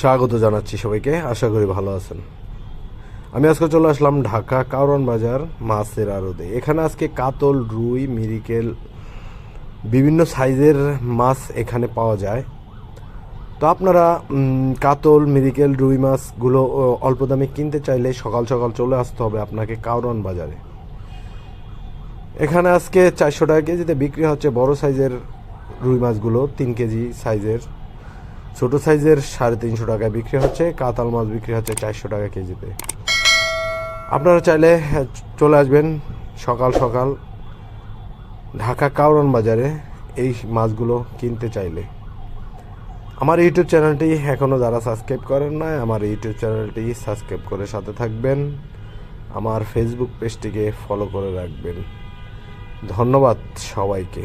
স্বাগত জানাচ্ছি সবাইকে, আশা করি ভালো আছেন। আমি আজকে চলে আসলাম ঢাকা কারণ বাজার মাছের আড়তে। এখানে আজকে কাতল, রুই, মিরিকেল, বিভিন্ন সাইজের মাছ এখানে পাওয়া যায়। তো আপনারা কাতল, মিরিকেল, রুই মাছগুলো অল্প দামে কিনতে চাইলে সকাল সকাল চলে আসতে হবে আপনাকে কারণ বাজারে। এখানে আজকে চারশো টাকা কেজিতে বিক্রি হচ্ছে বড় সাইজের রুই মাছগুলো, তিন কেজি সাইজের। ছোট সাইজের সাড়ে তিনশো টাকায় বিক্রি হচ্ছে কাতাল মাছ বিক্রি হচ্ছে চারশো টাকা কেজিতে। আপনারা চাইলে হ্যাঁ, চলে আসবেন সকাল সকাল ঢাকা কাউরন বাজারে এই মাছগুলো কিনতে চাইলে। আমার ইউটিউব চ্যানেলটি এখনও যারা সাবস্ক্রাইব করেন না আমার ইউটিউব চ্যানেলটি সাবস্ক্রাইব করে সাথে থাকবেন। আমার ফেসবুক পেজটিকে ফলো করে রাখবেন। ধন্যবাদ সবাইকে।